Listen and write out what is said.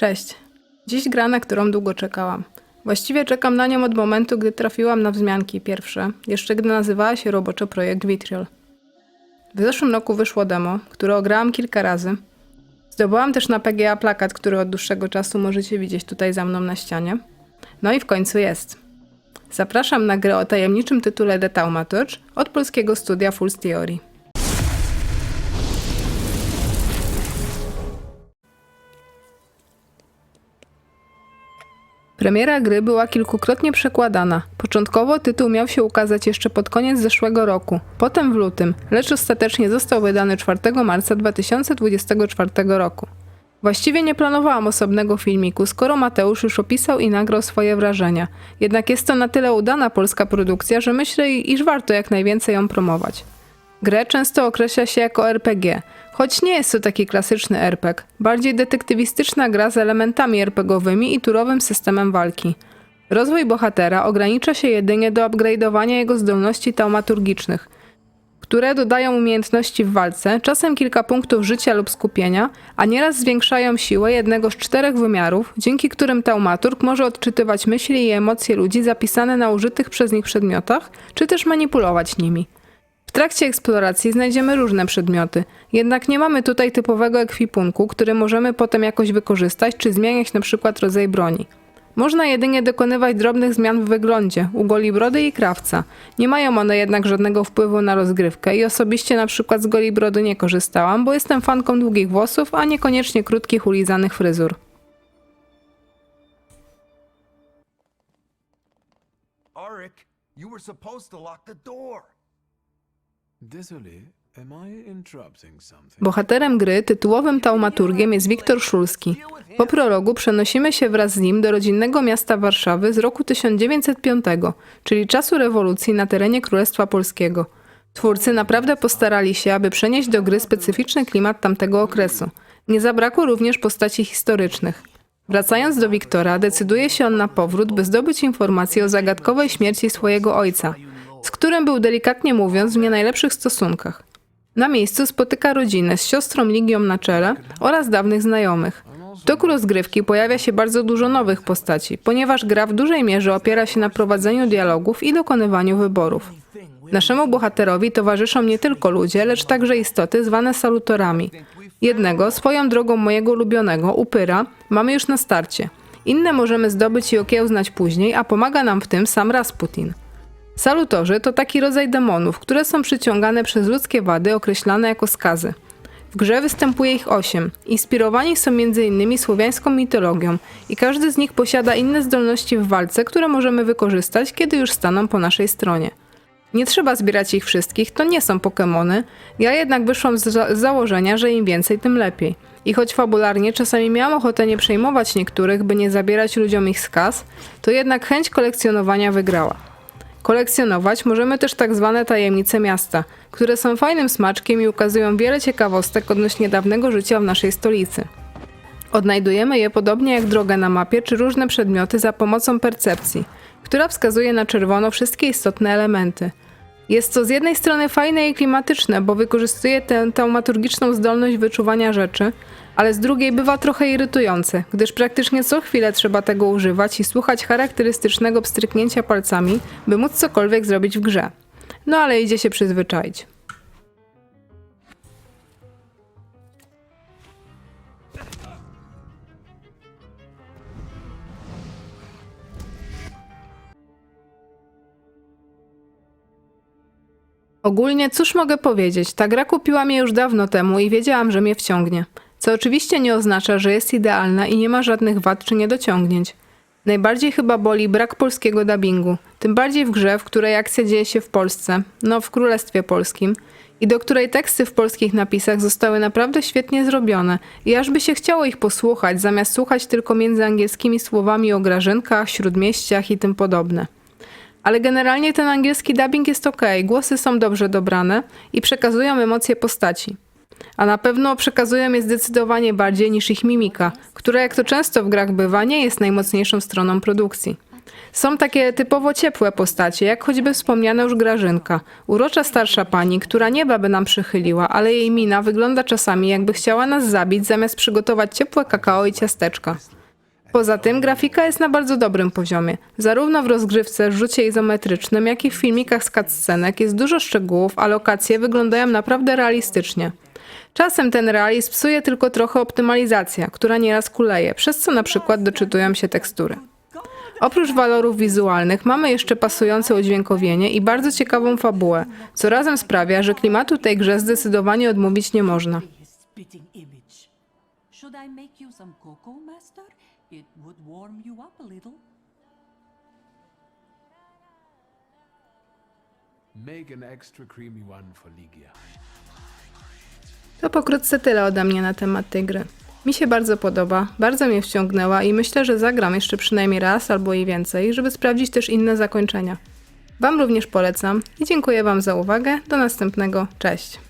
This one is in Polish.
Cześć. Dziś gra, na którą długo czekałam. Właściwie czekam na nią od momentu, gdy trafiłam na wzmianki pierwsze, jeszcze gdy nazywała się roboczo projekt Vitriol. W zeszłym roku wyszło demo, które ograłam kilka razy. Zdobyłam też na PGA plakat, który od dłuższego czasu możecie widzieć tutaj za mną na ścianie. No i w końcu jest. Zapraszam na grę o tajemniczym tytule The Taumaturge od polskiego studia Full Theory. Premiera gry była kilkukrotnie przekładana. Początkowo tytuł miał się ukazać jeszcze pod koniec zeszłego roku, potem w lutym, lecz ostatecznie został wydany 4 marca 2024 roku. Właściwie nie planowałam osobnego filmiku, skoro Mateusz już opisał i nagrał swoje wrażenia. Jednak jest to na tyle udana polska produkcja, że myślę, iż warto jak najwięcej ją promować. Grę często określa się jako RPG, choć nie jest to taki klasyczny RPG, bardziej detektywistyczna gra z elementami RPGowymi i turowym systemem walki. Rozwój bohatera ogranicza się jedynie do upgrade'owania jego zdolności taumaturgicznych, które dodają umiejętności w walce, czasem kilka punktów życia lub skupienia, a nieraz zwiększają siłę jednego z czterech wymiarów, dzięki którym taumaturg może odczytywać myśli i emocje ludzi zapisane na użytych przez nich przedmiotach, czy też manipulować nimi. W trakcie eksploracji znajdziemy różne przedmioty, jednak nie mamy tutaj typowego ekwipunku, który możemy potem jakoś wykorzystać czy zmieniać przykład rodzaj broni. Można jedynie dokonywać drobnych zmian w wyglądzie, u goli brody i krawca. Nie mają one jednak żadnego wpływu na rozgrywkę i osobiście na przykład z goli brody nie korzystałam, bo jestem fanką długich włosów, a niekoniecznie krótkich ulizanych fryzur. Arik, you were supposed to lock the door. Bohaterem gry, tytułowym taumaturgiem jest Wiktor Szulski. Po prologu przenosimy się wraz z nim do rodzinnego miasta Warszawy z roku 1905, czyli czasu rewolucji na terenie Królestwa Polskiego. Twórcy naprawdę postarali się, aby przenieść do gry specyficzny klimat tamtego okresu. Nie zabrakło również postaci historycznych. Wracając do Wiktora, decyduje się on na powrót, by zdobyć informacje o zagadkowej śmierci swojego ojca, z którym był delikatnie mówiąc w nie najlepszych stosunkach. Na miejscu spotyka rodzinę z siostrą Ligią na czele oraz dawnych znajomych. W toku rozgrywki pojawia się bardzo dużo nowych postaci, ponieważ gra w dużej mierze opiera się na prowadzeniu dialogów i dokonywaniu wyborów. Naszemu bohaterowi towarzyszą nie tylko ludzie, lecz także istoty zwane salutorami. Jednego, swoją drogą mojego ulubionego, upyra, mamy już na starcie. Inne możemy zdobyć i okiełznać później, a pomaga nam w tym sam Rasputin. Salutorzy to taki rodzaj demonów, które są przyciągane przez ludzkie wady określane jako skazy. W grze występuje ich osiem. Inspirowani są m.in. słowiańską mitologią i każdy z nich posiada inne zdolności w walce, które możemy wykorzystać, kiedy już staną po naszej stronie. Nie trzeba zbierać ich wszystkich, to nie są Pokemony. Ja jednak wyszłam z, za- z założenia, że im więcej, tym lepiej. I choć fabularnie czasami miałam ochotę nie przejmować niektórych, by nie zabierać ludziom ich skaz, to jednak chęć kolekcjonowania wygrała. Kolekcjonować możemy też tak zwane tajemnice miasta, które są fajnym smaczkiem i ukazują wiele ciekawostek odnośnie dawnego życia w naszej stolicy. Odnajdujemy je podobnie jak drogę na mapie czy różne przedmioty za pomocą percepcji, która wskazuje na czerwono wszystkie istotne elementy. Jest to z jednej strony fajne i klimatyczne, bo wykorzystuje tę taumaturgiczną zdolność wyczuwania rzeczy, ale z drugiej bywa trochę irytujące, gdyż praktycznie co chwilę trzeba tego używać i słuchać charakterystycznego pstryknięcia palcami, by móc cokolwiek zrobić w grze. No ale idzie się przyzwyczaić. Ogólnie cóż mogę powiedzieć, ta gra kupiła mnie już dawno temu i wiedziałam, że mnie wciągnie. Co oczywiście nie oznacza, że jest idealna i nie ma żadnych wad czy niedociągnięć. Najbardziej chyba boli brak polskiego dubbingu, tym bardziej w grze, w której akcja dzieje się w Polsce, no w Królestwie Polskim, i do której teksty w polskich napisach zostały naprawdę świetnie zrobione i aż by się chciało ich posłuchać, zamiast słuchać tylko między angielskimi słowami o grażynkach, śródmieściach i tym podobne. Ale generalnie ten angielski dubbing jest ok, głosy są dobrze dobrane i przekazują emocje postaci. A na pewno przekazują je zdecydowanie bardziej niż ich mimika, która jak to często w grach bywa, nie jest najmocniejszą stroną produkcji. Są takie typowo ciepłe postacie, jak choćby wspomniana już Grażynka. Urocza starsza pani, która nieba by nam przychyliła, ale jej mina wygląda czasami jakby chciała nas zabić, zamiast przygotować ciepłe kakao i ciasteczka. Poza tym grafika jest na bardzo dobrym poziomie. Zarówno w rozgrywce, rzucie izometrycznym, jak i w filmikach z cutscenek jest dużo szczegółów, a lokacje wyglądają naprawdę realistycznie. Czasem ten realizm psuje tylko trochę optymalizacja, która nieraz kuleje, przez co na przykład doczytują się tekstury. Oprócz walorów wizualnych mamy jeszcze pasujące udźwiękowienie i bardzo ciekawą fabułę, co razem sprawia, że klimatu tej grze zdecydowanie odmówić nie można. Should I make you some cocoa, master? It would warm you up a little. Make an extra creamy one for Ligia. To pokrótce tyle ode mnie na temat tej gry. Mi się bardzo podoba, bardzo mnie wciągnęła i myślę, że zagram jeszcze przynajmniej raz albo i więcej, żeby sprawdzić też inne zakończenia. Wam również polecam i dziękuję Wam za uwagę. Do następnego. Cześć.